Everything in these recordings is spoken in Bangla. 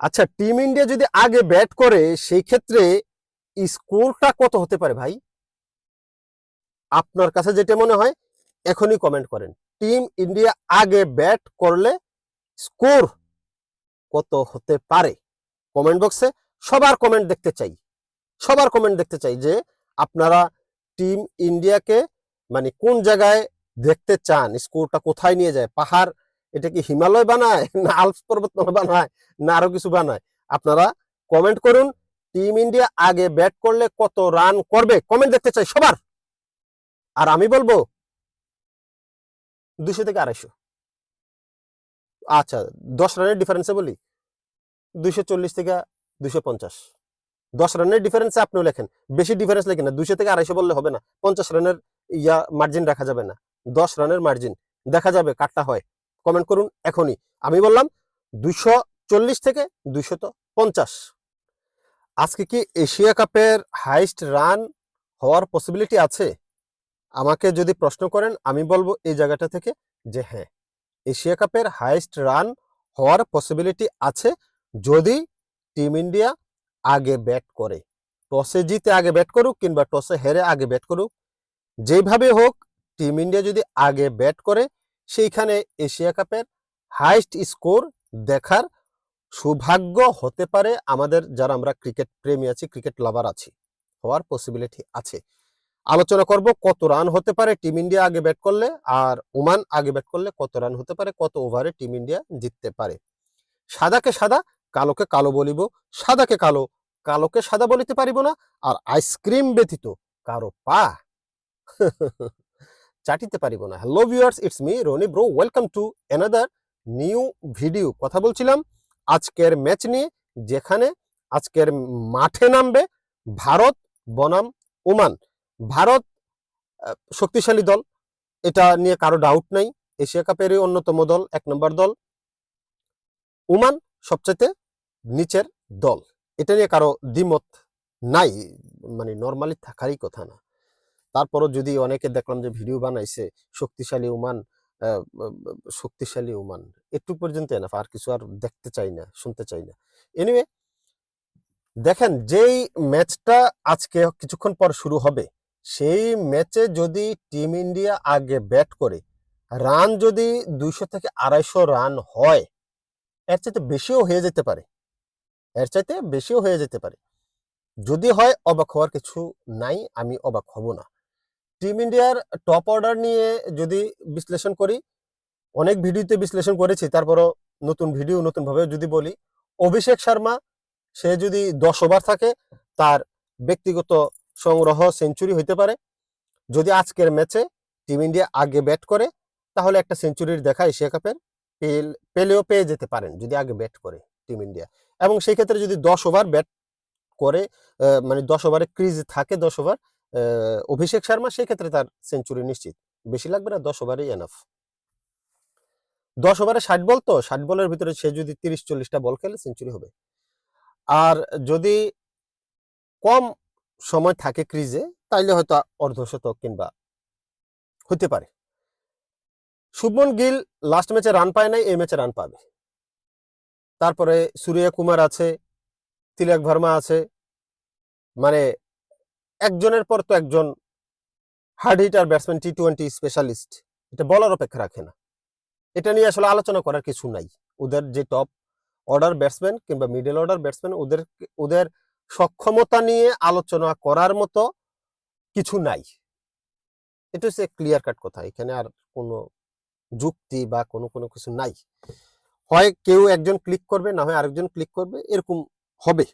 আচ্ছা টিম ইন্ডিয়া যদি আগে ব্যাট করে, সেই ক্ষেত্রে স্কোরটা কত হতে পারে ভাই? আপনার কাছে যেটা মনে হয়, এখনই কমেন্ট করেন। টিম ইন্ডিয়া আগে ব্যাট করলে স্কোর কত হতে পারে? কমেন্ট বক্সে সবার কমেন্ট দেখতে চাই। সবার কমেন্ট দেখতে চাই যে আপনারা টিম ইন্ডিয়াকে মানে কোন জায়গায় দেখতে চান? স্কোরটা কোথায় নিয়ে যায়? পাহাড় এটা কি হিমালয় বানায় না আলস পর্বতমালা বানায় না আরও কিছু বানায়? আপনারা কমেন্ট করুন। টিম ইন্ডিয়া আগে ব্যাট করলে কত রান করবে? কমেন্ট দেখতে চাই সবার। আর আমি বলব দুশো থেকে আড়াইশো। আচ্ছা দশ রানের ডিফারেন্সে বলি। দুইশো চল্লিশ থেকে দুইশো পঞ্চাশ। দশ রানের ডিফারেন্সে আপনিও লেখেন। বেশি ডিফারেন্স লেখেন না। দুইশো থেকে আড়াইশো বললে হবে না। পঞ্চাশ রানের ইয়া মার্জিন রাখা যাবে না। দশ রানের মার্জিন দেখা যাবে কাটটা হয়। কমেন্ট করুন এখনই। আমি বললাম দুইশো চল্লিশ থেকে দুইশত পঞ্চাশ। আজকে কি এশিয়া কাপের হাইস্ট রান হওয়ার পসিবিলিটি আছে? আমাকে যদি প্রশ্ন করেন, আমি বলব এই জায়গাটা থেকে যে হ্যাঁ এশিয়া কাপের হাইস্ট রান হওয়ার পসিবিলিটি আছে যদি টিম ইন্ডিয়া আগে ব্যাট করে। টসে জিতে আগে ব্যাট করুক কিংবা টসে হেরে আগে ব্যাট করুক যেভাবে হোক টিম ইন্ডিয়া যদি আগে ব্যাট করে সেইখানে এশিয়া কাপের হাইস্ট স্কোর দেখার সৌভাগ্য হতে পারে আমাদের যারা আমরা ক্রিকেট প্রেমী আছি, ক্রিকেট লাভার আছি, হওয়ার পসিবিলিটি আছে। আলোচনা করব কত রান হতে পারে টিম ইন্ডিয়া আগে ব্যাট করলে আর ওমান আগে ব্যাট করলে কত রান হতে পারে, কত ওভারে টিম ইন্ডিয়া জিততে পারে। সাদাকে সাদা, কালোকে কালো বলিব, সাদাকে কালো, কালোকে সাদা বলিতে পারিব না, আর আইসক্রিম ব্যতীত কারও পা। চাটিতে পারিব না। Hello viewers it's me Rony bro welcome to another new video কথা বলছিলাম আজকের ম্যাচ নিয়ে, যেখানে আজকের মাঠে নামবে ভারত বনাম ওমান। ভারত শক্তিশালী দল। এটা নিয়ে কারও ডাউট নাই। এশিয়া কাপেরই অন্যতম দল, এক নম্বর দল। ওমান সবচেয়ে নিচের দল। এটা নিয়ে কারও দ্বিমত নাই। মানে নর্মালি থাকারই কথা না। তারপরও যদি অনেকে দেখলাম যে ভিডিও বানাইছে শক্তিশালী আহ, শক্তিশালী ওমান একটু পর্যন্ত এনাফ আর কিছু আর দেখতে চাই না শুনতে চাই না। এনিওয়ে দেখেন যেই ম্যাচটা আজকে কিছুক্ষণ পর শুরু হবে সেই ম্যাচে যদি টিম ইন্ডিয়া আগে ব্যাট করে রান যদি দুইশো থেকে আড়াইশো রান হয় এর চাইতে বেশিও হয়ে যেতে পারে। এর চাইতে বেশিও হয়ে যেতে পারে। যদি হয় অবাক হওয়ার কিছু নাই আমি অবাক হব না। টিম ইন্ডিয়ার টপ অর্ডার নিয়ে যদি বিশ্লেষণ করি, অনেক ভিডিওতে বিশ্লেষণ করেছি, তারপরও নতুন ভিডিও নতুন ভাবে যদি বলি, অভিষেক শর্মা, সে যদি দশ ওভার থাকে, তার ব্যক্তিগত সংগ্রহ সেঞ্চুরি হইতে পারে। যদি আজকের ম্যাচে টিম ইন্ডিয়া আগে ব্যাট করে, তাহলে একটা সেঞ্চুরির দেখা এশিয়া কাপের পেল- পেলেও পেয়ে যেতে পারেন যদি আগে ব্যাট করে টিম ইন্ডিয়া এবং সেই ক্ষেত্রে যদি দশ ওভার ব্যাট করে মানে দশ ওভারে ক্রিজ থাকে, দশ ওভার অভিষেক শর্মা সেই ক্ষেত্রে তার সেঞ্চুরি নিশ্চিত। বেশি লাগবে না, দশ ওভারেই এনাফ দশ ওভারে ষাট বল তো, ষাট বলের ভিতরে সে যদি তিরিশ, চল্লিশটা বল খেলে সেঞ্চুরি হবে। আর যদি কম সময় থাকে ক্রিজে, তাইলে হয়তো অর্ধশতক কিংবা হতে পারে। শুভমন গিল লাস্ট ম্যাচে রান পায় নাই, এই ম্যাচে রান পাবে। তারপরে সূর্য কুমার আছে, তিলক ভার্মা আছে মানে একজনের পর তো একজন hard hitter batsman T twenty specialist এটা বলার অপেক্ষা রাখে না। এটা নিয়ে আসলে আলোচনা করার কিছু নাই। ওদের যে টপ অর্ডার ব্যাটসম্যান কিংবা মিডল অর্ডার ব্যাটসম্যান ওদের ওদের সক্ষমতা নিয়ে আলোচনা করার মতো কিছু নাই। এটা হচ্ছে ক্লিয়ার কাট কথা। এখানে আর কোনো যুক্তি বা কোনো কোনো কিছু নাই। হয় কেউ একজন ক্লিক করবে, না হয় আরেকজন ক্লিক করবে, এরকম হবে।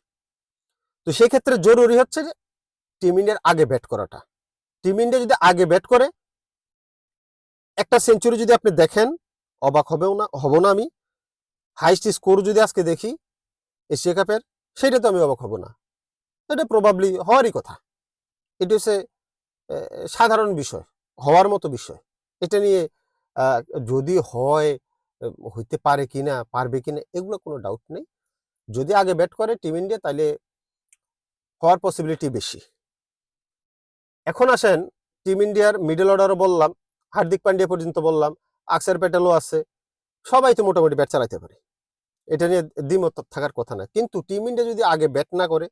তো সেই ক্ষেত্রে জরুরি হচ্ছে টিম ইন্ডিয়ার আগে ব্যাট করাটা। টিম ইন্ডিয়া যদি আগে ব্যাট করে, একটা সেঞ্চুরি যদি আপনি দেখেন, অবাক হবেও না, হব না আমি। হাইস্ট স্কোর যদি আজকে দেখি, এশিয়া কাপের সেটা তো আমি অবাক হব না। এটা প্রবাবলি হওয়ারই কথা। এটা হচ্ছে সাধারণ বিষয়, হওয়ার মতো বিষয়। এটা নিয়ে যদি হয়, হইতে পারে কি না পারবে কি না এগুলো কোনো ডাউট নেই। যদি আগে ব্যাট করে টিম ইন্ডিয়া তাহলে হওয়ার পসিবিলিটি বেশি। এখন আসেন, টিম ইন্ডিয়ার মিডল অর্ডারও বললাম, হার্দিক পান্ডিয়া পর্যন্ত বললাম, আকসার প্যাটেলও আছে, সবাই তো মোটামুটি ব্যাট চালাতে পারে। এটা নিয়ে দ্বিমত থাকার কথা না। কিন্তু টিম ইন্ডিয়া যদি আগে ব্যাট না করে,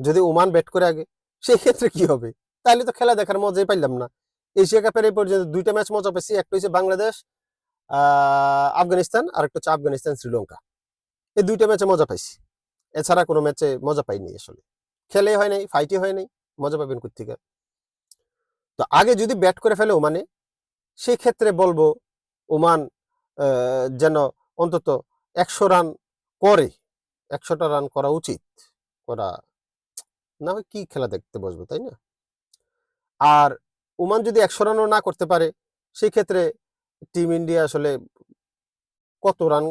যদি ওমান ব্যাট করে আগে সেই ক্ষেত্রে কি হবে? তাহলে তো খেলা দেখার মজাই পাইলাম না। এশিয়া কাপের এই পর্যন্ত দুইটা ম্যাচ মজা পেয়েছি, একটা হচ্ছে বাংলাদেশ আফগানিস্তান, আর একটা হচ্ছে আফগানিস্তান, শ্রীলঙ্কা। এই দুইটা ম্যাচে মজা পাইছি। এছাড়া কোনো ম্যাচে মজা পাইনি আসলে। খেলে হয় নাই ফাইটই হয় নাই, মজা পাবেন কোথেকে তো আগে যদি ব্যাট করে ফেলে ওমানে, সেই ক্ষেত্রে বলব ওমান যেন অন্তত একশো রান করে, একশোটা রান করা উচিত। করা, না কি খেলা দেখতে বসবো, তাই না? আর ওমান যদি একশো রানও না করতে পারে, সেই ক্ষেত্রে টিম ইন্ডিয়া আসলে কত রান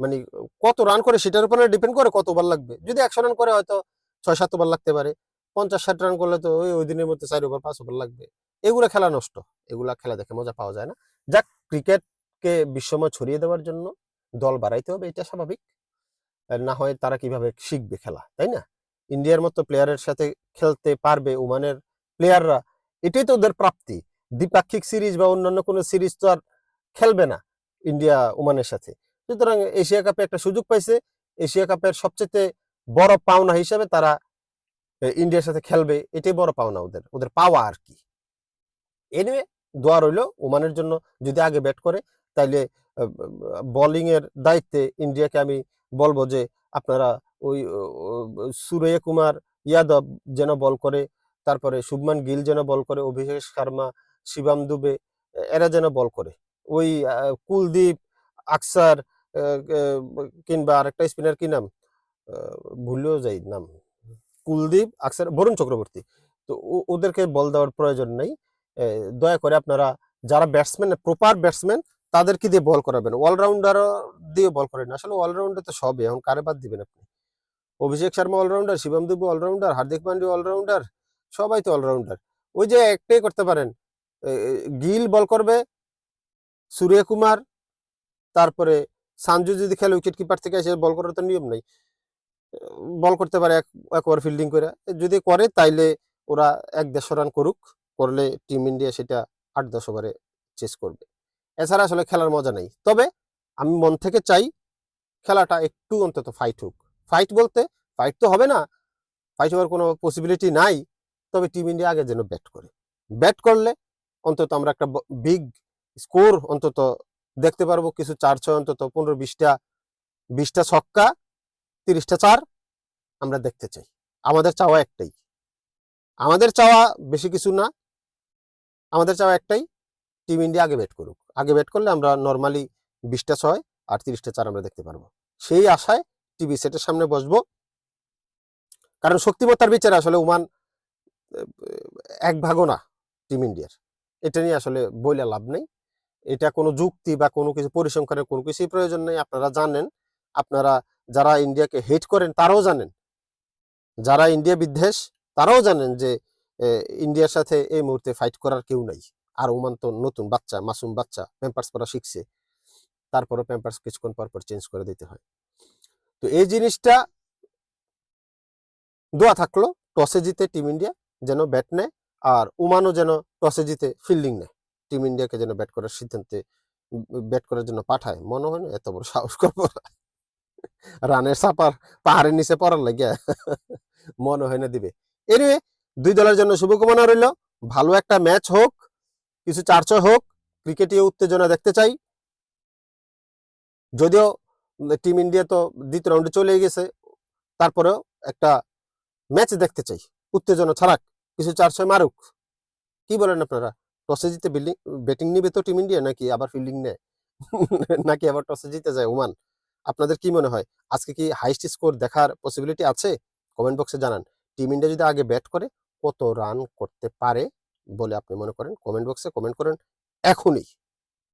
মানে কত রান করে সেটার উপরে ডিপেন্ড করে কত ওভার লাগবে। যদি একশো রান করে হয়তো ছয়, সাত ওভার লাগতে পারে। পঞ্চাশ ষাট রান করলে তো ওই ওই দিনের মধ্যে চার ওভার পাঁচ ওভার লাগবে। এগুলা খেলা নষ্ট। এগুলা খেলা দেখে মজা পাওয়া যায় না। যাক, ক্রিকেটকে বিশ্বময় ছড়িয়ে দেওয়ার জন্য দল বাড়াইতে হবে, এটা স্বাভাবিক। না হয় তারা কীভাবে শিখবে খেলা, তাই না? ইন্ডিয়ার মতো প্লেয়ারের সাথে খেলতে পারবে ওমানের প্লেয়াররা এটাই তো ওদের প্রাপ্তি। দ্বিপাক্ষিক সিরিজ বা অন্যান্য কোনো সিরিজ তো আর খেলবে না ইন্ডিয়া ওমানের সাথে। সুতরাং এশিয়া কাপে একটা সুযোগ পাইছে। এশিয়া কাপের সবচেয়ে বড় পাওনা হিসাবে তারা ইন্ডিয়ার সাথে খেলবে, এটাই বড় পাওনা ওদের। ওদের পাওয়া আর কি। এনিওয়ে দোয়া রইল ওমানের জন্য, যদি আগে ব্যাট করে, তাইলে বোলিং এর দায়িত্বে ইন্ডিয়াকে আমি বলব যে, আপনারা ওই সুরয় কুমার, ইয়াদব যেন বল করে, তারপরে শুভমান গিল যেন বল করে, অভিষেক শর্মা, শিবাম দুবে, এরা যেন বল করে। ওই কুলদীপ, আকসার কিংবা আরেকটা স্পিনার কি নাম? ভুলেও যাই নাম। কুলদীপ, আকসার, বরুণ চক্রবর্তী। তো ওদেরকে বল দেওয়ার প্রয়োজন নেই। দয়া করে আপনারা যারা ব্যাটসম্যান প্রপার ব্যাটসম্যান তাদেরকে দিয়ে বল করাবেন। অলরাউন্ডার দিয়ে বল করেন। আসলে অলরাউন্ডার তো সবই, এখন কারে বাদ দিবেন আপনি? Abhishek Sharma allrounder Shivam Dube allrounder Hardik Pandya allrounder সবাই তো অলরাউন্ডার ওই যে একটাই করতে পারেন। গিল বল করবে সূর্য কুমার তারপরে সানজু যদি খেলে উইকেট কিপার থেকে এসে বল করার তো নিয়ম নাই। বল করতে পারে এক এক ওভার ফিল্ডিং করে। যদি করে, তাইলে ওরা এক দেড়শো রান করুক, করলে টিম ইন্ডিয়া সেটা আট দশ ওভারে চেস করবে। এছাড়া আসলে খেলার মজা নেই। তবে আমি মন থেকে চাই খেলাটা একটু অন্তত ফাইট হোক। ফাইট বলতে ফাইট তো হবে না ফাইট হওয়ার কোনো পসিবিলিটি নাই, তবে টিম ইন্ডিয়া আগে যেন ব্যাট করে। ব্যাট করলে অন্তত আমরা একটা বিগ স্কোর অন্তত দেখতে পারব। কিছু চার ছয় অন্তত পনেরো বিশটা বিশটা ছক্কা তিরিশটা চার আমরা দেখতে চাই। আমাদের চাওয়া একটাই। আমাদের চাওয়া বেশি কিছু না। আমাদের চাওয়া একটাই, টিম ইন্ডিয়া আগে ব্যাট করুক। আগে ব্যাট করলে আমরা নর্মালি বিশটা ছয় আর তিরিশটা চার আমরা দেখতে পারব। সেই আশায় টিভি সেটের সামনে বসবো। কারণ শক্তিমত্তার বিচারে আসলে ওমান এক ভাগও না টিম ইন্ডিয়ার। এটা নিয়ে আসলে বইলে লাভ নেই। এটা কোনো যুক্তি বা কোনো কিছু, পরিসংখ্যানের কোনো কিছুই প্রয়োজন নেই। আপনারা জানেন, আপনারা যারা ইন্ডিয়াকে হেট করেন, তারাও জানেন। যারা ইন্ডিয়া বিদ্বেষ, তারাও জানেন যে ইন্ডিয়ার সাথে এই মুহূর্তে ফাইট করার কেউ নাই। আর ওমান তো নতুন বাচ্চা, মাসুম বাচ্চা প্যাম্পার্স পরা শিখছে। তারপরে প্যাম্পার্স কিছুক্ষণ পর পর চেঞ্জ করে দিতে হয়। তো এই জিনিসটা দোয়া থাকল, টসে জিতে টিম ইন্ডিয়া যেন ব্যাট নেয়, আর ওমানও যেন টসে জিতে ফিল্ডিং নেয়। টিম ইন্ডিয়াকে যেন ব্যাট করার সিদ্ধান্তে ব্যাট করার জন্য পাঠায়। মনে হয় না এত বড় সাহস করব রানের সাপার পাহাড়ের নিচে পড়ার লাগে মনে হয় না দিবে। এনিওয়ে দুই দলের জন্য শুভকামনা রইল। ভালো একটা ম্যাচ হোক, কিছু চার ছয় হোক ক্রিকেটীয় উত্তেজনা দেখতে চাই। যদিও টিম ইন্ডিয়া তো দ্বিতীয় রাউন্ডে চলে গেছে, তারপরেও একটা ম্যাচ দেখতে চাই। উত্তেজনা ছাড়াক, কিছু চার ছয় মারুক। কি বলেন আপনারা? টসে জিতে বিল্ডিং ব্যাটিং নিবে তো টিম ইন্ডিয়া নাকি আবার ফিল্ডিং নেয়? নাকি আবার টসে জিতে যায় ওমান? আপনাদের কি মনে হয়? আজকে কি হাইস্ট স্কোর দেখার পসিবিলিটি আছে? কমেন্ট বক্সে জানান। টিম ইন্ডিয়া যদি আগে ব্যাট করে, কত রান করতে পারে বলে আপনি মনে করেন? কমেন্ট বক্সে কমেন্ট করেন এখনই।